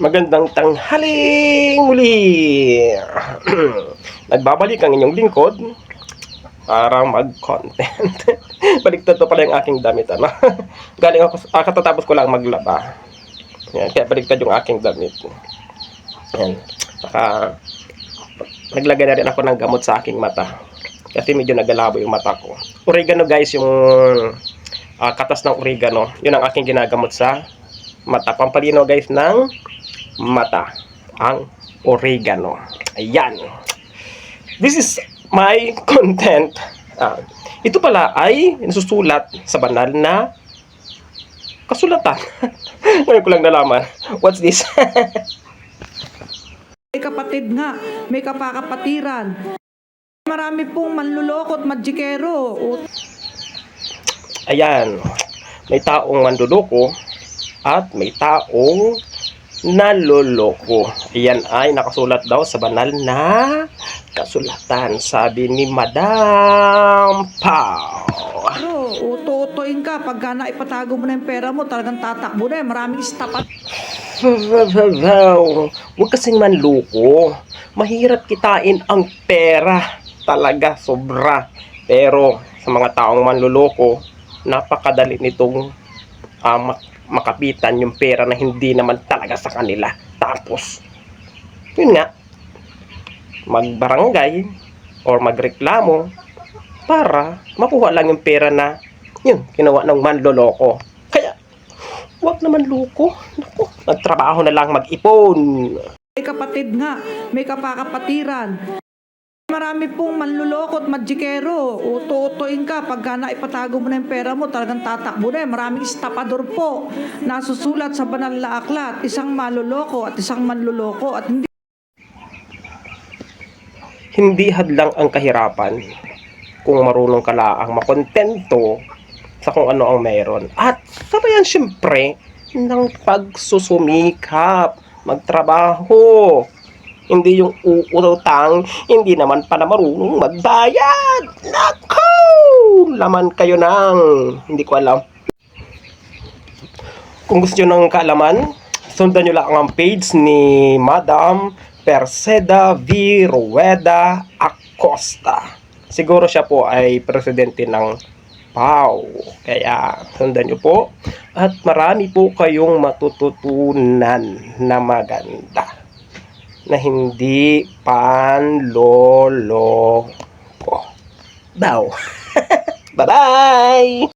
Magandang tanghaling muli. Nagbabalik ang inyong lingkod para mag-content. Baliktad pa pala yung aking damit. Ano? Galing ako, ah, katatapos ko lang maglaba. Yan, kaya baliktad yung aking damit. Yan. Saka, naglagay na rin ako ng gamot sa aking mata. Kasi medyo nagalabo yung mata ko. Oregano guys, yung ah, katas ng oregano. Yun ang aking ginagamot sa mata. Pampalino guys ng mata. Ang oregano. Ayan. This is my content. Ah, ito pala ay nasusulat sa banal na kasulatan. Ngayon ko lang nalaman. What's this? May kapatid nga, may kapakapatiran. Marami pong manluloko at madjikero. Ayan. May taong manduloko at may taong naloloko. Ayan ay nakasulat daw sa banal na kasulatan. Sabi ni Madam Pau. Pero, uto-utoin ka. Pagka naipatago mo na yung pera mo, talagang tatakbo na. eh. Maraming stapat. Huwag kasing manloko. Mahirap kitain ang pera. Talaga, sobra. Pero sa mga taong manluloko, napakadali nitong mak- makapitan yung pera na hindi naman talaga sa kanila. Tapos, yun nga, magbarangay or magreklamo para makuha lang yung pera na yun, ginawa ng manloloko. Kaya, Huwag naman loko. Naku, nagtrabaho na lang mag-ipon. May kapatid nga, may kapakapatiran. Marami pong manluloko at madjikero. Uto-utoin ka. Pagka naipatago mo na yung pera mo, talagang tatakbo na. Maraming estapador po. Nasusulat sa banal na aklat. Isang maluloko at isang manluloko. At hindi Hindi hadlang ang kahirapan kung marunong ka laang makontento sa kung ano ang meron. At sabayan siyempre ng pagsusumikap, magtrabaho. Hindi yung uutang, hindi naman pala marunong magbayad. Nako! Laman kayo ng, hindi ko alam. Kung gusto nyo ng kaalaman, sundan nyo lang ang page ni Madam Perseda V. Rueda Acosta. Siguro siya po ay presidente ng PAW. Kaya sundan nyo po. At marami po kayong matututunan na maganda. Na hindi panloloko. Daw. Bye-bye!